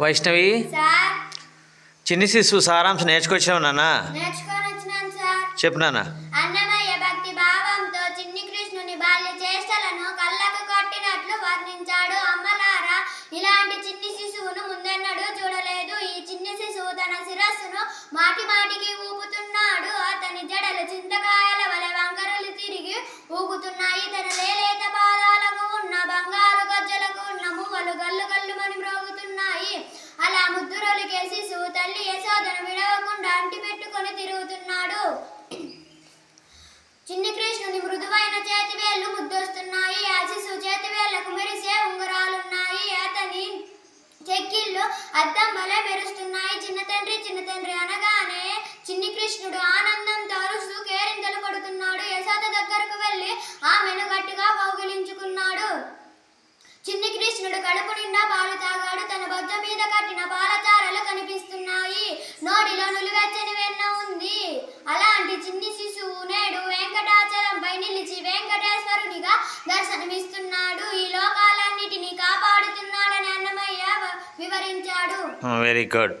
Vaishnavi? Sir. చిన్ని శిశువు సారాంశం నేర్చుకొచ్చావు నాన్న. చెప్పు నాన్న. అన్నమయ్య భక్తి భావంతో చిన్ని కృష్ణుని బాల్య చేష్టలను కళ్ళకు కట్టినట్లు వర్ణించాడు అమ్మలారా. ఇలాంటి చిన్ని శిశువును ముందెన్నడూ చూడలేదు. ఈ చిన్ని శిశువు తన శిరస్సును మాటి మాటికి ఊపుతున్నాడు. అతని జడలు చింతకాయల వలె వంకరలు తిరిగి ఊగుతున్నాయి. తన కళ్ళు కళ్ళు మని మ్రోగుతున్నాయి. అలా ముద్దురలు శిశువు తల్లి యశోదను విడవకుండా అంటి పెట్టుకొని తిరుగుతున్నాడు. చిన్ని కృష్ణుని మృదువైన చేతివేళ్ళు ముద్దొస్తున్నాయి. ఆ శిశువు చేతివేళ్ళకు మెరిసే ఉంగరాలున్నాయి. అతని చెక్కిళ్ళు అద్దం వలె మెరుస్తున్నాయి. చిన్న తండ్రి చిన్న తండ్రి అనగానే చిన్ని కృష్ణుడు ఆనందంతో అరుస్తూ కేరింతలు పడుతున్నాడు యశోద దగ్గరకు వెళ్ళి ఆమెను గట్టిగా కౌగిలించుకున్నాడు చిన్ని కడుపు నిండా పాలు తాగాడు. తన బొజ్జ మీద కట్టిన పాలచారలు కనిపిస్తున్నాయి. నోటిలో నులివెచ్చని వెన్న ఉంది. అలాంటి చిన్ని శిశువు నేడు వెంకటాచలంపై నిలిచి వెంకటేశ్వరునిగా దర్శనమిస్తున్నాడు. ఈ లోకాలన్నిటినీ కాపాడుతున్నాడని అన్నమయ్య వివరించాడు. Very good.